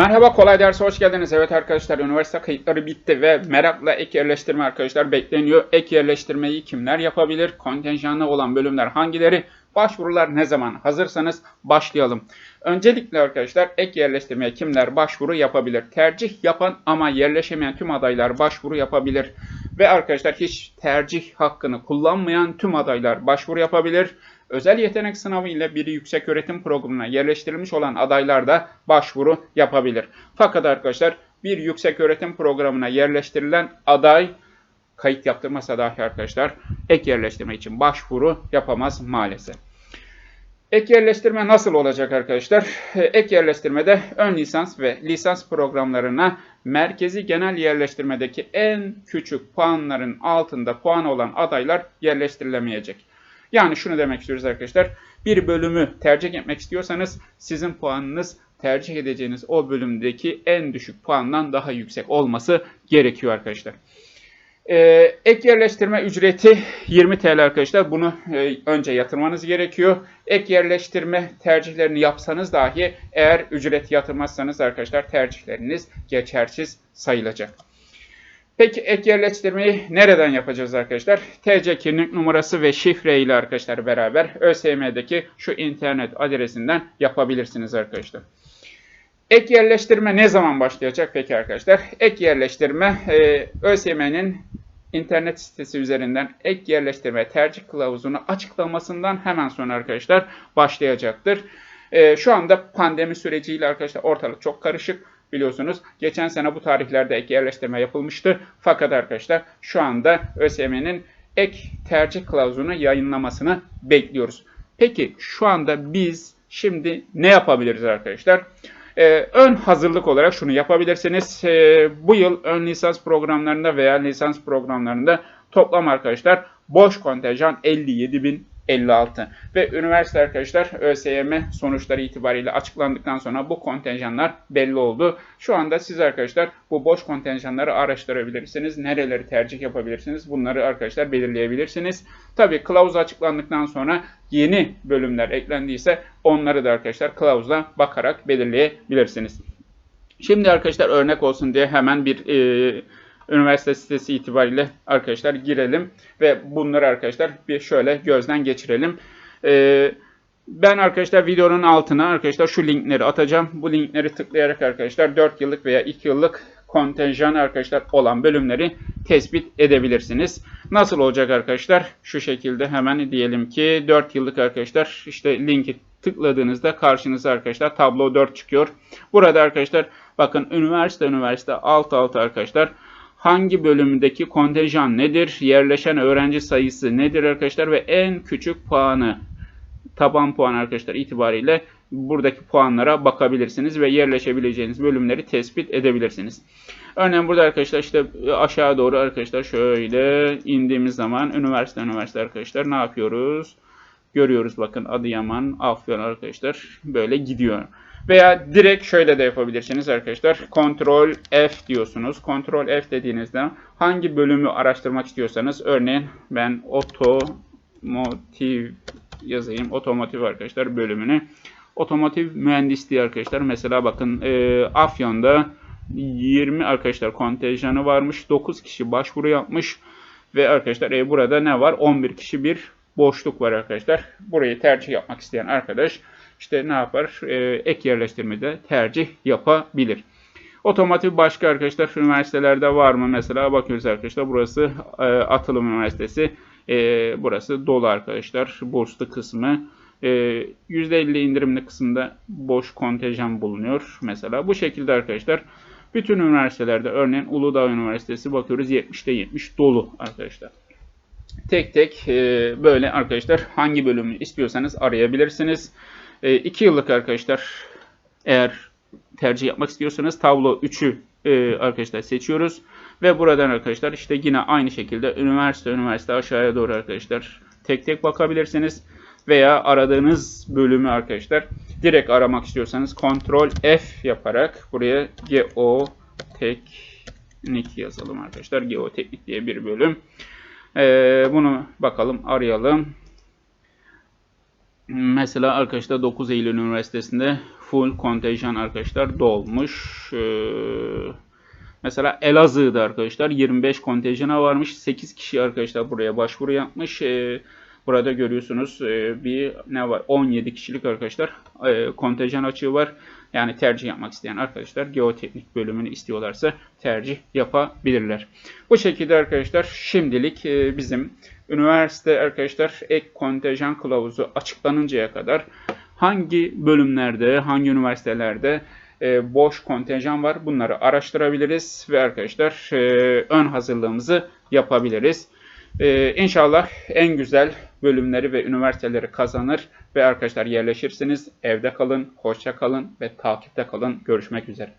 Merhaba kolay derse hoş geldiniz. Evet arkadaşlar üniversite kayıtları bitti ve merakla ek yerleştirme arkadaşlar bekleniyor. Ek yerleştirmeyi kimler yapabilir? Kontenjanlı olan bölümler hangileri? Başvurular ne zaman? Hazırsanız başlayalım. Öncelikle arkadaşlar ek yerleştirmeye kimler başvuru yapabilir? Tercih yapan ama yerleşemeyen tüm adaylar başvuru yapabilir. Ve arkadaşlar hiç tercih hakkını kullanmayan tüm adaylar başvuru yapabilir. Özel yetenek sınavı ile bir yüksek öğretim programına yerleştirilmiş olan adaylar da başvuru yapabilir. Fakat arkadaşlar bir yüksek öğretim programına yerleştirilen aday kayıt yaptırmasa dahi arkadaşlar ek yerleştirme için başvuru yapamaz maalesef. Ek yerleştirme nasıl olacak arkadaşlar? Ek yerleştirmede ön lisans ve lisans programlarına merkezi genel yerleştirmedeki en küçük puanların altında puan olan adaylar yerleştirilemeyecek. Yani şunu demek istiyoruz arkadaşlar. Bir bölümü tercih etmek istiyorsanız sizin puanınız tercih edeceğiniz o bölümdeki en düşük puandan daha yüksek olması gerekiyor arkadaşlar. Ee, ek yerleştirme ücreti 20 TL arkadaşlar. Bunu e, önce yatırmanız gerekiyor. Ek yerleştirme tercihlerini yapsanız dahi eğer ücret yatırmazsanız arkadaşlar tercihleriniz geçersiz sayılacak. Peki ek yerleştirmeyi nereden yapacağız arkadaşlar? TC kimlik numarası ve şifre ile arkadaşlar beraber ÖSYM'deki şu internet adresinden yapabilirsiniz arkadaşlar. Ek yerleştirme ne zaman başlayacak peki arkadaşlar? Ek yerleştirme e, ÖSYM'nin internet sitesi üzerinden ek yerleştirme tercih kılavuzunu açıklamasından hemen sonra arkadaşlar başlayacaktır. E, şu anda pandemi süreciyle arkadaşlar ortalık çok karışık biliyorsunuz. Geçen sene bu tarihlerde ek yerleştirme yapılmıştı. Fakat arkadaşlar şu anda ÖSYM'nin ek tercih kılavuzunu yayınlamasını bekliyoruz. Peki şu anda biz şimdi ne yapabiliriz arkadaşlar? Ee, ön hazırlık olarak şunu yapabilirsiniz. Ee, bu yıl ön lisans programlarında veya lisans programlarında toplam arkadaşlar boş kontenjan 57.056 ve üniversite arkadaşlar ÖSYM sonuçları itibariyle açıklandıktan sonra bu kontenjanlar belli oldu. Şu anda siz arkadaşlar bu boş kontenjanları araştırabilirsiniz. Nereleri tercih yapabilirsiniz? Bunları arkadaşlar belirleyebilirsiniz. Tabi kılavuz açıklandıktan sonra yeni bölümler eklendiyse onları da arkadaşlar kılavuzla bakarak belirleyebilirsiniz. Şimdi arkadaşlar örnek olsun diye hemen bir e, üniversite sitesi itibariyle arkadaşlar girelim ve bunları arkadaşlar bir şöyle gözden geçirelim. Ee, ben arkadaşlar videonun altına arkadaşlar şu linkleri atacağım. Bu linkleri tıklayarak arkadaşlar 4 yıllık veya 2 yıllık kontenjan arkadaşlar olan bölümleri tespit edebilirsiniz. Nasıl olacak arkadaşlar? Şu şekilde hemen diyelim ki 4 yıllık arkadaşlar işte linki tıkladığınızda karşınıza arkadaşlar tablo 4 çıkıyor. Burada arkadaşlar bakın üniversite üniversite alt alta arkadaşlar hangi bölümdeki kontenjan nedir, yerleşen öğrenci sayısı nedir arkadaşlar ve en küçük puanı taban puan arkadaşlar itibariyle buradaki puanlara bakabilirsiniz ve yerleşebileceğiniz bölümleri tespit edebilirsiniz. Örneğin burada arkadaşlar işte aşağı doğru arkadaşlar şöyle indiğimiz zaman üniversite üniversite arkadaşlar ne yapıyoruz? Görüyoruz bakın Adıyaman, Afyon arkadaşlar böyle gidiyor. Veya direkt şöyle de yapabilirsiniz arkadaşlar. Ctrl F diyorsunuz. Ctrl F dediğinizde hangi bölümü araştırmak istiyorsanız örneğin ben otomotiv yazayım. Otomotiv arkadaşlar bölümünü. Otomotiv mühendisliği arkadaşlar. Mesela bakın e, Afyon'da 20 arkadaşlar kontenjanı varmış. 9 kişi başvuru yapmış. Ve arkadaşlar e, burada ne var? 11 kişi bir boşluk var arkadaşlar. Burayı tercih yapmak isteyen arkadaş işte ne yapar? E, ek yerleştirmede tercih yapabilir. Otomotiv başka arkadaşlar üniversitelerde var mı? Mesela bakıyoruz arkadaşlar burası e, Atılım Üniversitesi. E, burası dolu arkadaşlar. Burslu kısmı. E, %50 indirimli kısımda boş kontenjan bulunuyor. Mesela bu şekilde arkadaşlar. Bütün üniversitelerde örneğin Uludağ Üniversitesi bakıyoruz 70'te 70 dolu arkadaşlar. Tek tek e, böyle arkadaşlar hangi bölümü istiyorsanız arayabilirsiniz. 2 yıllık arkadaşlar eğer tercih yapmak istiyorsanız tablo 3'ü e, arkadaşlar seçiyoruz. Ve buradan arkadaşlar işte yine aynı şekilde üniversite üniversite aşağıya doğru arkadaşlar tek tek bakabilirsiniz. Veya aradığınız bölümü arkadaşlar direkt aramak istiyorsanız Ctrl F yaparak buraya geoteknik yazalım arkadaşlar. Geoteknik diye bir bölüm. Ee, bunu bakalım arayalım. Mesela arkadaşlar 9 Eylül Üniversitesi'nde full kontenjan arkadaşlar dolmuş. Ee, mesela Elazığ'da arkadaşlar 25 kontenjana varmış. 8 kişi arkadaşlar buraya başvuru yapmış. Ee, burada görüyorsunuz e, bir ne var 17 kişilik arkadaşlar e, kontenjan açığı var. Yani tercih yapmak isteyen arkadaşlar geoteknik bölümünü istiyorlarsa tercih yapabilirler. Bu şekilde arkadaşlar şimdilik e, bizim üniversite arkadaşlar ek kontenjan kılavuzu açıklanıncaya kadar hangi bölümlerde, hangi üniversitelerde e, boş kontenjan var bunları araştırabiliriz ve arkadaşlar ön hazırlığımızı yapabiliriz. E, inşallah en güzel bölümleri ve üniversiteleri kazanır ve arkadaşlar yerleşirsiniz. Evde kalın, hoşça kalın ve takipte kalın. Görüşmek üzere.